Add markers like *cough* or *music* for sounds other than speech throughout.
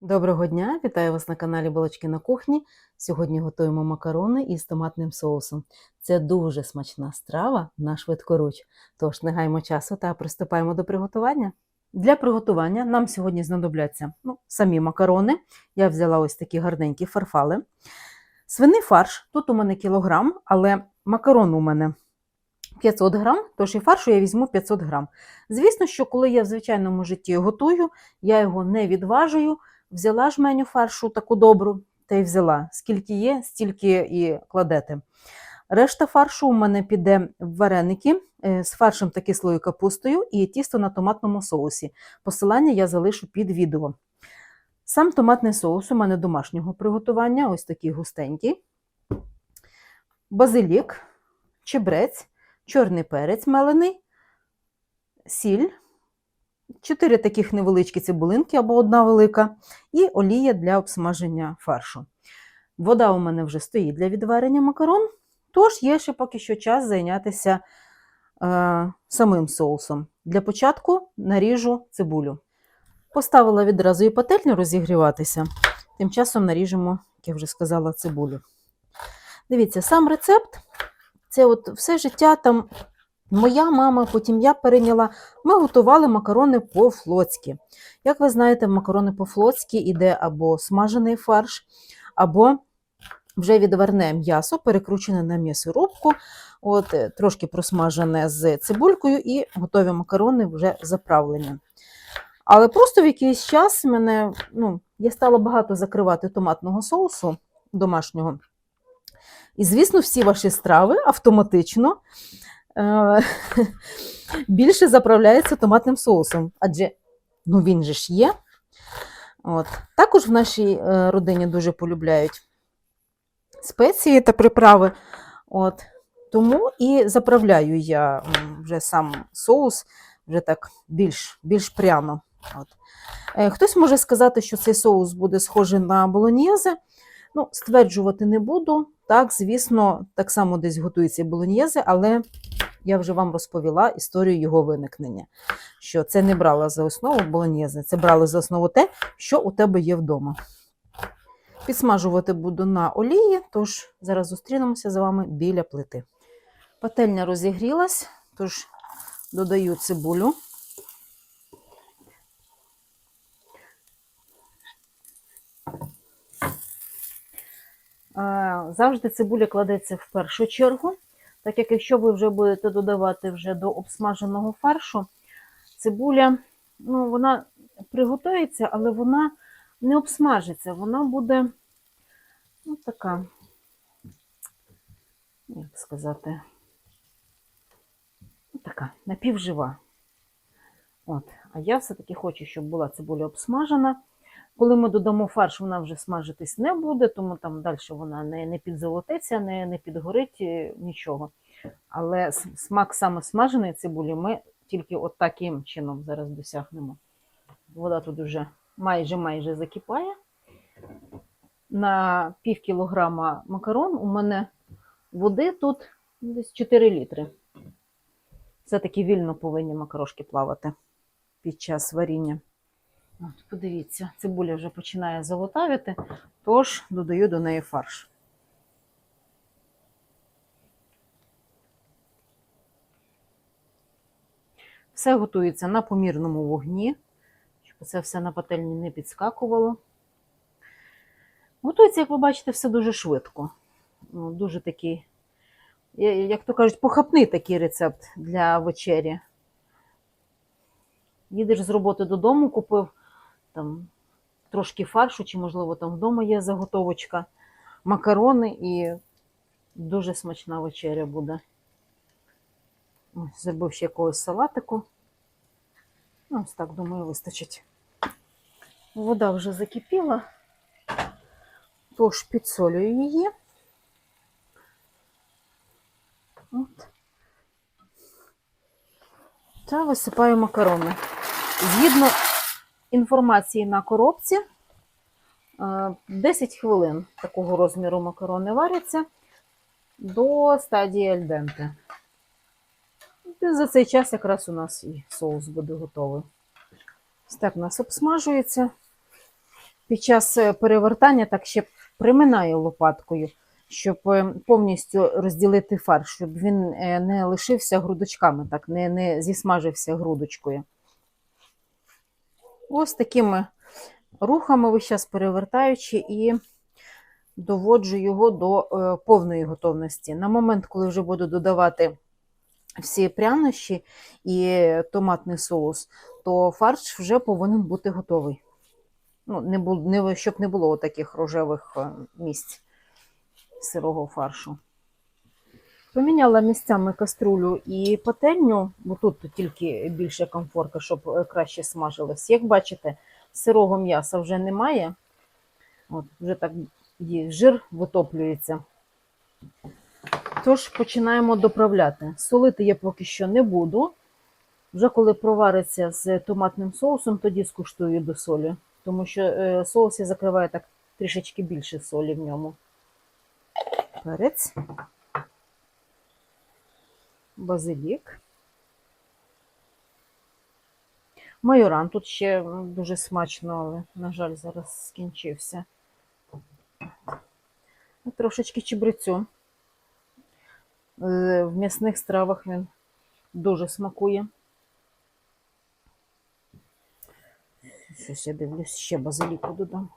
Доброго дня! Вітаю вас на каналі Балочки на кухні. Сьогодні готуємо макарони із томатним соусом. Це дуже смачна страва на швидкоруч. Тож не гаймо часу та приступаємо до приготування. Для приготування нам сьогодні знадобляться ну, самі макарони. Я взяла ось такі гарненькі фарфали. Свиний фарш, тут у мене кілограм, але макарон у мене 500 грам, тож і фаршу я візьму 500 грам. Звісно, що коли я в звичайному житті готую, я його не відважую. Взяла жменю фаршу таку добру, та й взяла. Скільки є, стільки і кладете. Решта фаршу у мене піде в вареники е, з фаршем та кислою капустою і тісто на томатному соусі. Посилання я залишу під відео. Сам томатний соус у мене домашнього приготування, ось такий густенький. Базилік, чебрець, чорний перець мелений, сіль. Чотири таких невеличкі цибулинки або одна велика, і олія для обсмаження фаршу. Вода у мене вже стоїть для відварення макарон, тож є ще поки що час зайнятися е, самим соусом. Для початку наріжу цибулю. Поставила відразу і пательню розігріватися, тим часом наріжемо, як я вже сказала, цибулю. Дивіться, сам рецепт це от все життя там Моя мама, потім я перейняла. Ми готували макарони по-флотськи. Як ви знаєте, макарони по-флотськи іде або смажений фарш, або вже відварне м'ясо, перекручене на м'ясорубку, от, е, трошки просмажене з цибулькою, і готові макарони вже заправлені. Але просто в якийсь час мене, ну, я стала багато закривати томатного соусу домашнього. І, звісно, всі ваші страви автоматично *laughs* більше заправляється томатним соусом, адже ну, він же ж є. От. Також в нашій е, родині дуже полюбляють спеції та приправи. От. Тому і заправляю я вже сам соус вже так більш, більш пряно. От. Е, Хтось може сказати, що цей соус буде схожий на болоньєзе. Ну, стверджувати не буду. Так, звісно, так само десь готується болоньєзе, але я вже вам розповіла історію його виникнення. Що це не брала за основу болоньєзе, це брали за основу те, що у тебе є вдома. Підсмажувати буду на олії, тож зараз зустрінемося з вами біля плити. Пательня розігрілась, тож додаю цибулю. Завжди цибуля кладеться в першу чергу, так як якщо ви вже будете додавати вже до обсмаженого фаршу, цибуля, ну, вона приготується, але вона не обсмажиться, вона буде ну, така, як сказати, ну, така напівжива. От. А я все-таки хочу, щоб була цибуля обсмажена. Коли ми додамо фарш, вона вже смажитись не буде, тому там далі вона не, не підзолотиться, не, не підгорить е, нічого. Але смак саме смаженої цибулі ми тільки от таким чином зараз досягнемо. Вода тут вже майже майже закипає. На пів кілограма макарон у мене води тут десь 4 літри. Все-таки вільно повинні макарошки плавати під час варіння. От, подивіться, цибуля вже починає золотавіти, тож додаю до неї фарш. Все готується на помірному вогні, щоб це все на пательні не підскакувало. Готується, як ви бачите, все дуже швидко. Ну, Дуже такий, як то кажуть, похапний такий рецепт для вечері. Їдеш з роботи додому, купив там трошки фаршу, чи, можливо, там вдома є заготовочка, макарони і дуже смачна вечеря буде. Ось, Зробив ще якогось салатику. Ну, Ось так, думаю, вистачить. Вода вже закипіла, тож підсолюю її. От. Та висипаю макарони. Згідно інформації на коробці, е, 10 хвилин такого розміру макарони варяться до стадії альденте. За цей час якраз у нас і соус буде готовий. Ось так у нас обсмажується. Під час е, перевертання так ще приминаю лопаткою, щоб е, повністю розділити фарш, щоб він е, не лишився грудочками, так, не, не зісмажився грудочкою. Ось такими рухами весь час перевертаючи і доводжу його до е, повної готовності. На момент, коли вже буду додавати всі прянощі і томатний соус, то фарш вже повинен бути готовий. Ну, не бу, не, щоб не було таких рожевих е, місць сирого фаршу. Поміняла місцями каструлю і пательню, бо тут тільки більше комфорка, щоб е, краще смажилось. Як бачите, сирого м'яса вже немає. От, вже так є, жир витоплюється. Тож починаємо доправляти. Солити я поки що не буду. Вже коли провариться з томатним соусом, тоді скуштую до солі, тому що е, соус я закриваю так трішечки більше солі в ньому. Перець, базилік. Майоран тут ще дуже смачно, але, на жаль, зараз скінчився. Трошечки чебрецю. Е, В м'ясних стравах він дуже смакує. Щось я дивлюсь, ще базиліку додам.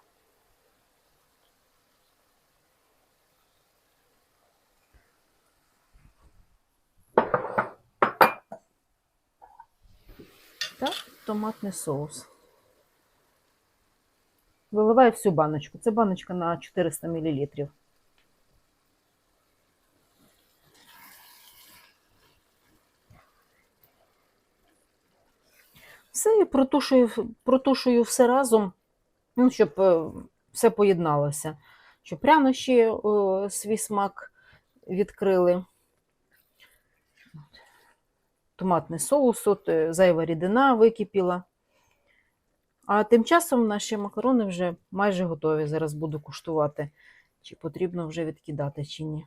Так, томатний соус. Виливаю всю баночку. Це баночка на 400 мл. Все, і протушую, протушую все разом, ну, щоб е, все поєдналося. Щоб прянощі е, свій смак відкрили. Томатний соус, от, е, зайва рідина википіла. А тим часом наші макарони вже майже готові. Зараз буду куштувати, чи потрібно вже відкидати, чи ні.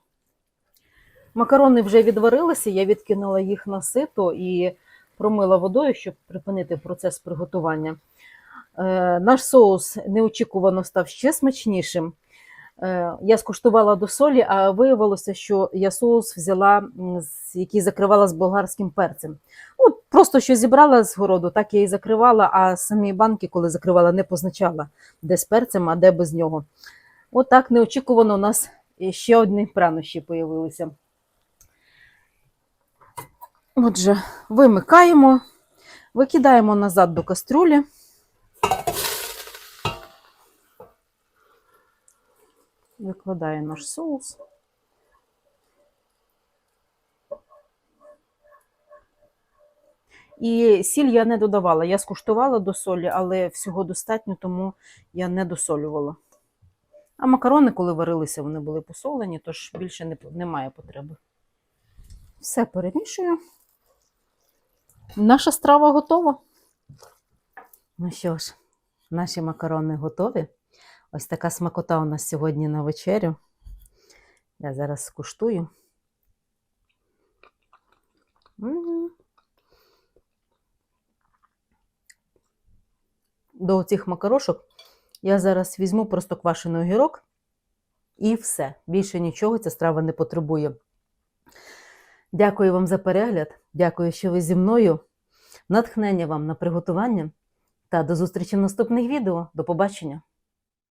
Макарони вже відварилися, я відкинула їх на сито і промила водою, щоб припинити процес приготування. Е, наш соус неочікувано став ще смачнішим. Е, я скуштувала до солі, а виявилося, що я соус взяла, який закривала з болгарським перцем. От просто що зібрала з городу, так я і закривала, а самі банки, коли закривала, не позначала, де з перцем, а де без нього. От так неочікувано у нас ще одні прянощі появилися. Отже, вимикаємо, викидаємо назад до каструлі. Викладаю наш соус. І сіль я не додавала. Я скуштувала до солі, але всього достатньо, тому я не досолювала. А макарони, коли варилися, вони були посолені, тож більше не, немає потреби. Все перемішую. Наша страва готова. Ну що ж, наші макарони готові. Ось така смакота у нас сьогодні на вечерю. Я зараз скуштую. До цих макарошок я зараз візьму просто квашений огірок і все. Більше нічого ця страва не потребує. Дякую вам за перегляд. Дякую, що ви зі мною. Натхнення вам на приготування та до зустрічі в наступних відео. До побачення!